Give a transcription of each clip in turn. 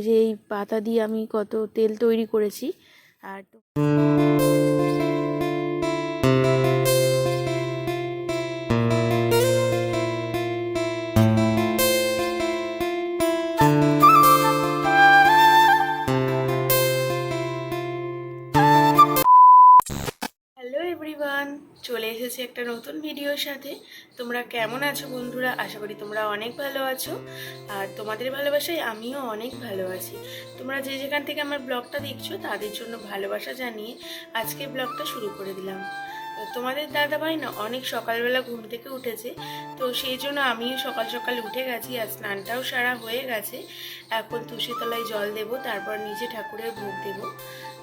যে এই পাতা দিয়ে আমি কত তেল তৈরি করেছি। আর এভরিওয়ান চলে এসেছি একটা নতুন ভিডিওর সাথে। তোমরা কেমন আছো বন্ধুরা? আশা করি তোমরা অনেক ভালো আছো। আর তোমাদের ভালোবাসায় আমিও অনেক ভালো আছি। তোমরা যে যেখান থেকে আমার ব্লগটা দেখছ, তাদের জন্য ভালোবাসা জানিয়ে আজকে ব্লগটা শুরু করে দিলাম। তোমাদের দাদাভাই না অনেক সকালবেলা ঘুম থেকে উঠেছে, তো সেই জন্য আমিও সকাল সকাল উঠে গেছি আর স্নানটাও সারা হয়ে গেছে। এখন তুলসীতলায় জল দেব, তারপর নিজে ঠাকুরের ভোগ দেবো।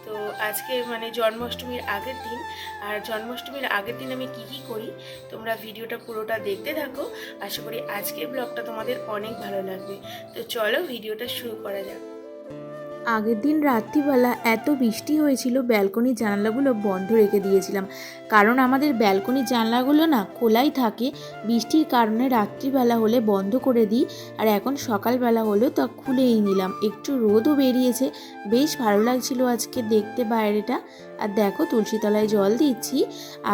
তো আজকে মানে জন্মাষ্টমীর আগের দিন, আর জন্মাষ্টমীর আগের দিন আমি কি কি করি, তোমরা ভিডিওটা পুরোটা দেখতে থাকো। আশা করি আজকের ব্লগটা তোমাদের অনেক ভালো লাগবে। তো চলো ভিডিওটা শুরু করা যাক। আগের দিন রাত্রিবেলা এত বৃষ্টি হয়েছিল, ব্যালকনির জানালাগুলো বন্ধ রেখে দিয়েছিলাম। কারণ আমাদের ব্যালকনির জানলাগুলো না খোলাই থাকে, বৃষ্টির কারণে রাত্রিবেলা হলে বন্ধ করে দিই, আর এখন সকালবেলা হলেও তা খুলেই নিলাম। একটু রোদও বেরিয়েছে, বেশ ভালো লাগছিল আজকে দেখতে বাইরেটা। আর দেখো তুলসী তলায় জল দিচ্ছি,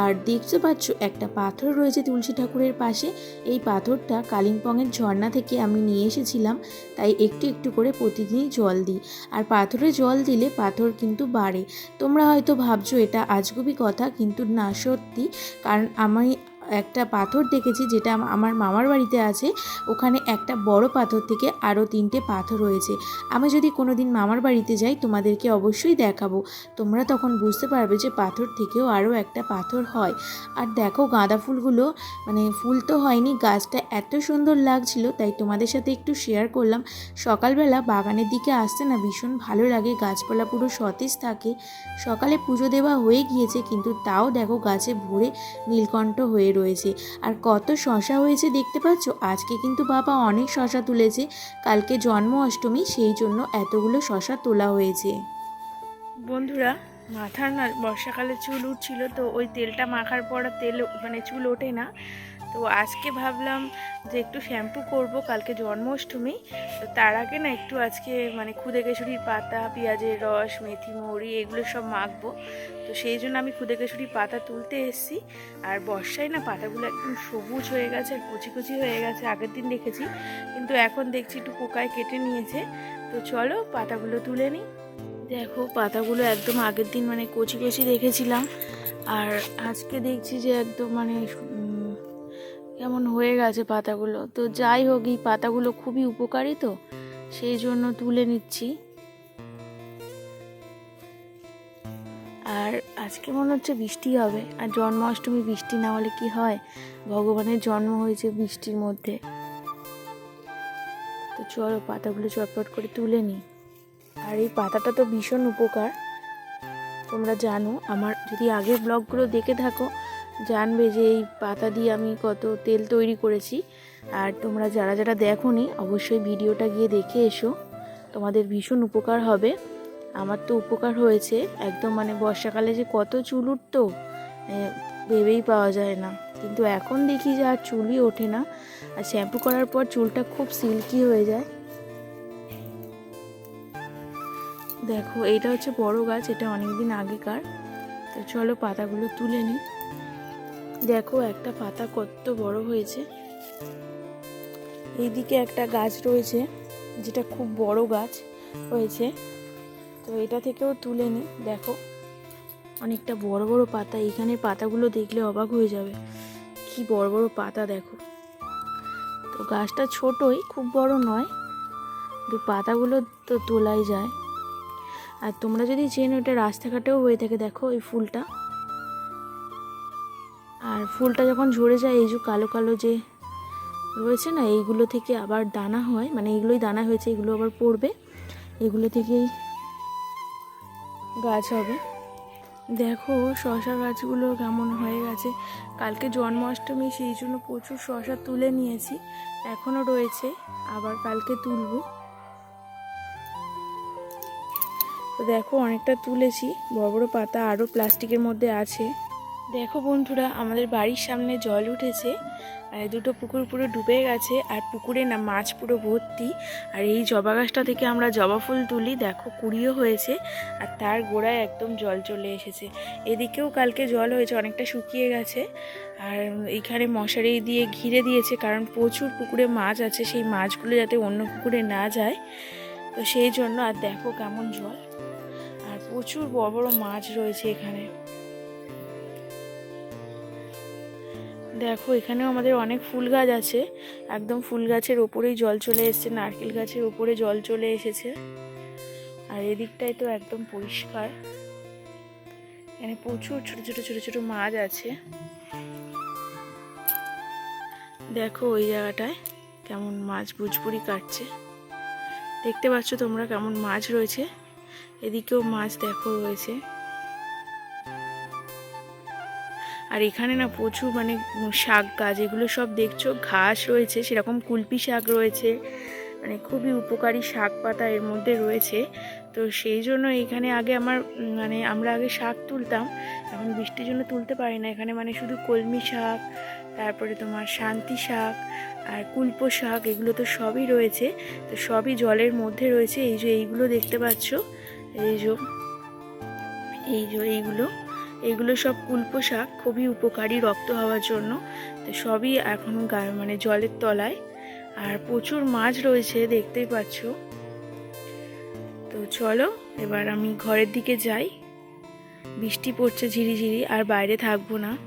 আর দেখতে পাচ্ছ একটা পাথর রয়েছে তুলসী ঠাকুরের পাশে। এই পাথরটা কালিম্পংয়ের ঝর্ণা থেকে আমি নিয়ে এসেছিলাম, তাই একটু একটু করে প্রতিদিনই জল দিই। আর পাথরে জল দিলে পাথর কিন্তু বাড়ে। তোমরা হয়তো ভাবছ, এটা আজগুবি কথা, কিন্তু না, সত্যি। কারণ আমি একটা পাথর দেখেছি যেটা আমার মামার বাড়িতে আছে। ওখানে একটা বড় পাথর থেকে আরও তিনটে পাথর রয়েছে। আমি যদি কোনো দিন মামার বাড়িতে যাই, তোমাদেরকে অবশ্যই দেখাবো। তোমরা তখন বুঝতে পারবে যে পাথর থেকেও আরও একটা পাথর হয়। আর দেখো গাঁদা ফুলগুলো মানে ফুল তো হয়নি, গাছটা এত সুন্দর লাগছিল, তাই তোমাদের সাথে একটু শেয়ার করলাম। সকালবেলা বাগানের দিকে আসতে না ভীষণ ভালো লাগে, গাছপালা পুরো সতেজ থাকে। সকালে পুজো দেওয়া হয়ে গিয়েছে, কিন্তু তাও দেখো গাছে ভরে নীলকণ্ঠ হয়ে রয়েছে। আর কত শশা হয়েছে দেখতে পাচ্ছ? আজকে কিন্তু বাবা অনেক শশা তুলেছে। কালকে জন্ম অষ্টমী, সেই জন্য এতগুলো শশা তোলা হয়েছে। বন্ধুরা, মাথার না বর্ষাকালে চুল উঠছিল তো ওই তেলটা মাখার পর তেল মানে চুল ওঠে না। তো আজকে ভাবলাম যে একটু শ্যাম্পু করব, কালকে জন্মাষ্টমী। তো তার আগে না একটু আজকে মানে খুদে কেশরীর পাতা, পেঁয়াজের রস, মেথি, মৌরি এগুলো সব মাখবো। তো সেই জন্য আমি খুদে কেশরীর পাতা তুলতে এসেছি। আর বর্ষায় না পাতাগুলো একদম সবুজ হয়ে গেছে আর কুচি কুচি হয়ে গেছে, আগের দিন দেখেছি। কিন্তু এখন দেখছি একটু পোকায় কেটে নিয়েছে। তো চলো পাতাগুলো তুলে নিই। দেখো পাতাগুলো একদম আগের দিন মানে কচি কচি দেখেছিলাম আর আজকে দেখছি যে একদম মানে কেমন হয়ে গেছে পাতাগুলো। তো যাই হোক, এই পাতাগুলো খুবই উপকারী তো, সেই জন্য তুলে নিচ্ছি। আর আজকে মনে হচ্ছে বৃষ্টি হবে, আর জন্মাষ্টমী বৃষ্টি না হলে কি হয়? ভগবানের জন্ম হয়েছে বৃষ্টির মধ্যে। তো চলো পাতাগুলো চটপট করে তুলে নিই। আর এই পাতাটা তো ভীষণ উপকার, তোমরা জানো। আমার যদি আগের ব্লগগুলো দেখে থাকো জানবে যে এই পাতা দিয়ে আমি কত তেল তৈরি করেছি। আর তোমরা যারা যারা দেখোনি, অবশ্যই ভিডিওটা গিয়ে দেখে এসো। তোমাদের ভীষণ উপকার হবে। আমার তো উপকার হয়েছে। একদম মানে বর্ষাকালে যে কত চুল উঠতো ভেবেই পাওয়া যায় না। কিন্তু এখন দেখি যে আর চুলই ওঠে না। আর শ্যাম্পু করার পর চুলটা খুব সিল্কি হয়ে যায়। দেখো এটা হচ্ছে বড় গাছ, এটা অনেক দিন আগেকার। তো চলো পাতাগুলো তুলে নিই। দেখো, একটা পাতা কত বড় হয়েছে। এইদিকে একটা গাছ রয়েছে, যেটা খুব বড় গাছ হয়েছে। তো এটা থেকেও তুলে নিই দেখো। অনেকটা বড় বড় পাতা, এখানে পাতাগুলো দেখলে অবাক হয়ে যাবে। কি বড় বড় পাতা, দেখো। তো গাছটা ছোটই, খুব বড় নয়, কিন্তু পাতাগুলো তো তোলাই যায়। আর তোমরা যদি চেনো, এটা রাস্তাঘাটেও হয়ে থাকে, দেখো এই ফুলটা। ফুলটা যখন ঝরে যায়, এই যে কালো কালো যে রয়েছে না, এইগুলো থেকে আবার দানা হয়। মানে এইগুলোই দানা হয়েছে, এগুলো আবার পড়বে। এগুলো থেকেই গাছ হবে। দেখো, শশা গাছগুলো কেমন হয়ে গেছে। কালকে জন্মাষ্টমী, সেই জন্য প্রচুর শশা তুলে নিয়েছি। এখনও রয়েছে, আবার কালকে তুলবো। দেখো, অনেকটা তুলেছি। বড় বড় পাতা আরও প্লাস্টিকের মধ্যে আছে। দেখো বন্ধুরা, আমাদের বাড়ির সামনে জল উঠেছে, আর দুটো পুকুর পুরো ডুবে গেছে, আর পুকুরে না মাছ পুরো ভর্তি। আর এই জবা গাছটা থেকে আমরা জবা ফুল তুলি, দেখো কুড়িও হয়েছে, আর তার গোড়ায় একদম জল চলে এসেছে। এদিকেও কালকে জল হয়েছে, অনেকটা শুকিয়ে গেছে, আর এইখানে মশারি দিয়ে ঘিরে দিয়েছে, কারণ প্রচুর পুকুরে মাছ আছে, সেই মাছগুলো যাতে অন্য পুকুরে না যায়। তো সেই জন্য আর দেখো কেমন জল, আর প্রচুর বড় বড় মাছ রয়েছে এখানে। দেখো, এখানেও আমাদের অনেক ফুল গাছ আছে। একদম ফুল গাছের ওপরেই জল চলে এসেছে, নারকেল গাছের ওপরে জল চলে এসেছে। আর এদিকটায় তো একদম পরিষ্কার। এখানে প্রচুর ছোট ছোট ছোট ছোট মাছ আছে। দেখো, ওই জায়গাটায় কেমন মাছ বুঝপুরি কাটছে। দেখতে পাচ্ছ তোমরা কেমন মাছ রয়েছে। এদিকেও মাছ দেখো রয়েছে। আর এখানে না প্রচুর মানে শাক গাছ, এগুলো সব দেখছ? ঘাস রয়েছে, সেরকম কুলপি শাক রয়েছে। মানে খুবই উপকারী শাক পাতা এর মধ্যে রয়েছে। তো সেই জন্য এখানে আগে আমার মানে আমরা আগে শাক তুলতাম, এখন বৃষ্টির জন্য তুলতে পারি না। এখানে মানে শুধু কলমি শাক, তারপরে তোমার শান্তি শাক আর কুলপো শাক, এগুলো তো সবই রয়েছে। তো সবই জলের মধ্যে রয়েছে। এই যে এইগুলো দেখতে পাচ্ছ? এই যে এই যে এইগুলো। এগুলো সব কুলপো শাক খুবই উপকারী রক্ত হওয়ার জন্য। তো সবই এখন মানে জলের তলায়। আর প্রচুর মাছ রয়েছে, দেখতেই পাচ্ছ। তো চলো, এবার আমি ঘরের দিকে যাই। বৃষ্টি পড়ছে ঝিরিঝিরি, আর বাইরে থাকব না।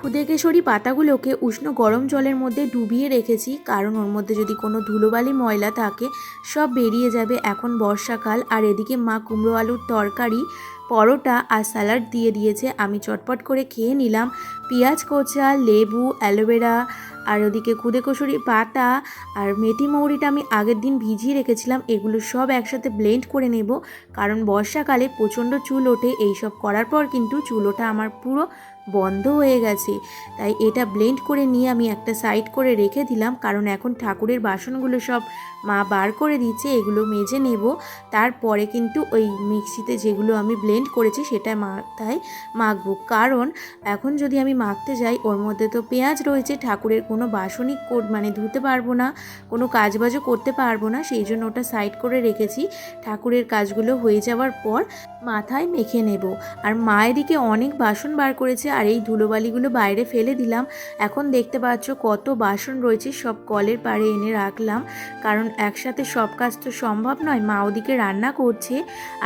খুদে কেশরী পাতাগুলোকে উষ্ণ গরম জলের মধ্যে ডুবিয়ে রেখেছি, কারণ ওর মধ্যে যদি কোনো ধুলোবালি ময়লা থাকে, সব বেরিয়ে যাবে এখন বর্ষাকাল। আর এদিকে মা কুমড়ো আলুর তরকারি পরোটা আর স্যালাড দিয়ে দিয়েছে। আমি চটপট করে খেয়ে নিলাম। পেঁয়াজ কোচা, লেবু, অ্যালোভেরা, আর ওদিকে খুদে কসুরি পাতা আর মেথি মৌরিটা আমি আগের দিন ভিজিয়ে রেখেছিলাম। এগুলো সব একসাথে ব্লেন্ড করে নেব। কারণ বর্ষাকালে প্রচণ্ড চুল ওঠে। এইসব করার পর কিন্তু চুল ওঠা আমার পুরো বন্ধ হয়ে গেছে। তাই এটা ব্লেন্ড করে নিয়ে আমি একটা সাইড করে রেখে দিলাম। কারণ এখন ঠাকুরের বাসনগুলো সব মা বার করে দিচ্ছে এগুলো মেজে নেব। তারপরে কিন্তু ওই মিক্সিতে যেগুলো আমি ব্লেন্ড করেছি, সেটা মাথায় মাখবো। কারণ এখন যদি আমি মাখতে যাই, ওর মধ্যে তো পেঁয়াজ রয়েছে, ঠাকুরের কোনো বাসনই কর- মানে ধুতে পারব না, কোনো কাজবাজও করতে পারব না, সেই জন্য ওটা সাইড করে রেখেছি। ঠাকুরের কাজগুলো হয়ে যাওয়ার পর মাথায় মেখে নেব। আর মা এদিকে অনেক বাসন বার করেছে, আর এই ধুলোবালিগুলো বাইরে ফেলে দিলাম। এখন দেখতে পাচ্ছ কত বাসন রয়েছে, সব কলের পাড়ে এনে রাখলাম। কারণ একসাথে সব কাজ তো সম্ভব নয়, মা ওদিকে রান্না করছে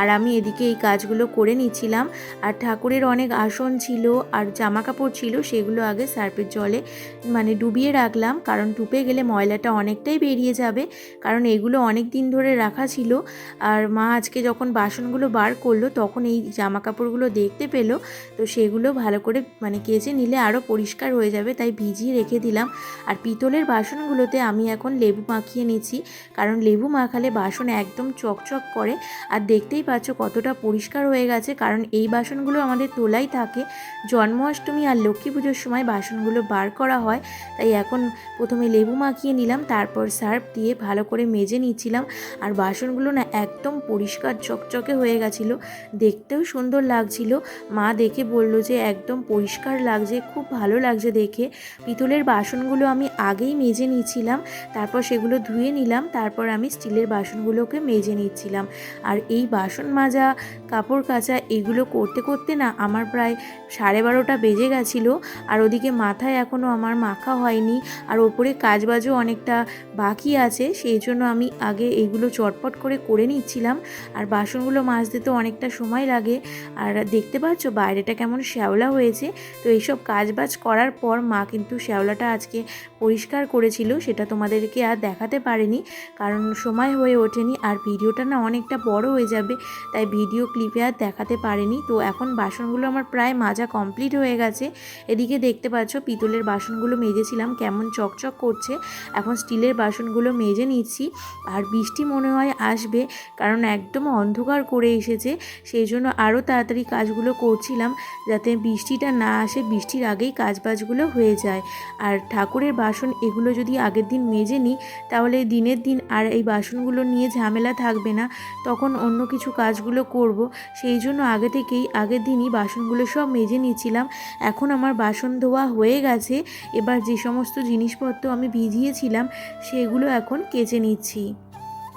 আর আমি এদিকে এই কাজগুলো করে নিচ্ছিলাম। আর ঠাকুরের অনেক আসন ছিল আর জামা কাপড় ছিল সেগুলো আগে সার্ফের জলে মানে ডুবিয়ে রাখলাম, কারণ ডুবে গেলে ময়লাটা অনেকটাই বেরিয়ে যাবে, কারণ এগুলো অনেক দিন ধরে রাখা ছিল। আর মা আজকে যখন বাসনগুলো বার করল তখন এই জামা কাপড়গুলো দেখতে পেল, তো সেগুলো ভালো করে মানে কেচে নিলে আরও পরিষ্কার হয়ে যাবে, তাই ভিজিয়ে রেখে দিলাম। আর পিতলের বাসনগুলোতে আমি এখন লেবু মাখিয়ে নিচ্ছি কারণ লেবু মাখালে বাসন একদম চকচক করে আর দেখতেই পাচ্ছ কতটা পরিষ্কার হয়ে গেছে। কারণ এই বাসনগুলো আমাদের তোলাই থাকে। জন্মাষ্টমী আর লক্ষ্মী পুজোর সময় বাসনগুলো বার করা হয়। তাই এখন প্রথমে লেবু মাখিয়ে নিলাম, তারপর সার্ফ দিয়ে ভালো করে মেজে নিচ্ছিলাম। আর বাসনগুলো না একদম পরিষ্কার চকচকে হয়ে গেছিল। দেখতেও সুন্দর লাগছিল। মা দেখে বলল যে একদম পরিষ্কার লাগছে, খুব ভালো লাগছে দেখে। পিতলের বাসনগুলো আমি আগেই মেজে নিয়েছিলাম তারপর সেগুলো ধুয়ে নিলাম। তারপর আমি স্টিলের বাসনগুলোকে মেজে নিচ্ছিলাম। আর এই বাসন মাজা, কাপড় কাচা এগুলো করতে করতে না আমার প্রায় সাড়ে বারোটা বেজে গেছিল। আর ওদিকে মাথায় এখনও আমার মাখা হয়নি, আর ওপরে কাজবাজও অনেকটা বাকি আছে, সেই জন্য আমি আগে এগুলো চটপট করে করে নিচ্ছিলাম। আর বাসনগুলো মাজতে তো অনেকটা সময় লাগে। আর দেখতে পাচ্ছ বাইরেটা কেমন শ্যাওলা হয়েছে? তো এইসব কাজবাজ করার পর মা কিন্তু শ্যাওলাটা আজকে পরিষ্কার করেছিল, সেটা তোমাদেরকে আর দেখাতে পারেনি। কারণ সময় হয়ে ওঠেনি আর ভিডিওটা না অনেকটা বড় হয়ে যাবে, তাই ভিডিও ক্লিপে আর দেখাতে পারেনি। তো এখন বাসনগুলো আমার প্রায় মাজা কমপ্লিট হয়ে গেছে। এদিকে দেখতে পাচ্ছ পিতলের বাসনগুলো মেজেছিলাম, কেমন চকচক করছে। এখন স্টিলের বাসনগুলো মেজে নিচ্ছি আর বৃষ্টি মনে হয় আসবে, কারণ একদম অন্ধকার করে এসেছে। সেই জন্য আরও তাড়াতাড়ি কাজগুলো করছিলাম যাতে বৃষ্টিটা না আসে, বৃষ্টির আগেই কাজবাজগুলো হয়ে যায়। আর ঠাকুরের বাসন এগুলো যদি আগের দিন মেজে নিই, তাহলে দিনের দিন আর এই বাসনগুলো নিয়ে ঝামেলা থাকবে না, তখন অন্য কিছু কাজগুলো করব। সেই জন্য আগে থেকেই, আগের দিনই বাসনগুলো সব মেজে নিয়েছিলাম এখন আমার বাসন ধোয়া হয়ে গেছে। এবার যে সমস্ত জিনিসপত্র আমি ভিজিয়েছিলাম, সেগুলো এখন কেচে নিচ্ছি।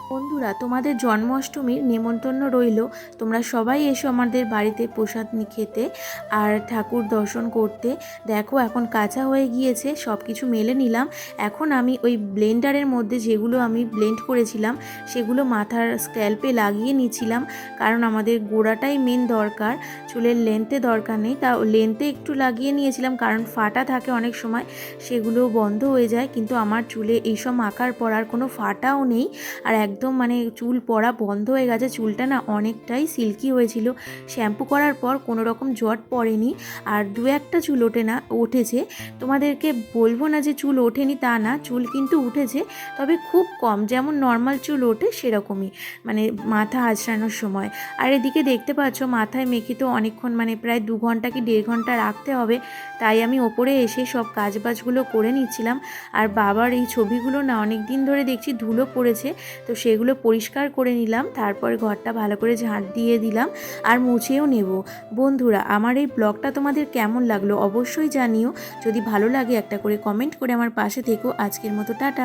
বন্ধুরা, তোমাদের জন্মাষ্টমীর নেমন্তন্ন রইল। তোমরা সবাই এসো আমাদের বাড়িতে প্রসাদ খেতে আর ঠাকুর দর্শন করতে। দেখো, এখন কাঁচা হয়ে গিয়েছে সব কিছু মেলে নিলাম। এখন আমি ওই ব্লেন্ডারের মধ্যে যেগুলো আমি ব্লেন্ড করেছিলাম, সেগুলো মাথার স্ক্যাল্পে লাগিয়ে নিচ্ছিলাম। কারণ আমাদের গোড়াটাই মেন দরকার, চুলের লেন্থে দরকার নেই। তা লেন্থে একটু লাগিয়ে নিয়েছিলাম, কারণ ফাটা থাকে অনেক সময় সেগুলো বন্ধ হয়ে যায়। কিন্তু আমার চুলে এইসব আঁকার পর আর কোনো ফাটাও নেই। আর একদম মানে চুল পড়া বন্ধ হয়ে গেছে। চুলটা না অনেকটাই সিল্কি হয়েছিল। শ্যাম্পু করার পর কোনো রকম জট পড়েনি। আর দু একটা চুল ওঠে না, উঠেছে। তোমাদেরকে বলব না যে চুল ওঠেনি তা না, চুল কিন্তু উঠেছে। তবে খুব কম, যেমন নর্মাল চুল ওঠে সেরকমই মানে মাথা আঁচড়ানোর সময়। আর এদিকে দেখতে পাচ্ছ, মাথায় মেখে তো অনেকক্ষণ মানে প্রায় দু ঘণ্টা কি দেড় ঘণ্টা রাখতে হবে। তাই আমি ওপরে এসে সব কাজবাজগুলো করে নিচ্ছিলাম। আর বাবার এই ছবিগুলো না অনেক দিন ধরে দেখছি ধুলো পড়েছে। তো সেগুলো পরিষ্কার করে নিলাম, তারপর ঘরটা ভালো করে ঝাঁট দিয়ে দিলাম আর মুছেও নেব। বন্ধুরা, আমার এই ব্লগটা তোমাদের কেমন লাগল অবশ্যই জানিও। যদি ভালো লাগে একটা করে কমেন্ট করে আমার পাশে থেকো। আজকের মতো, টাটা।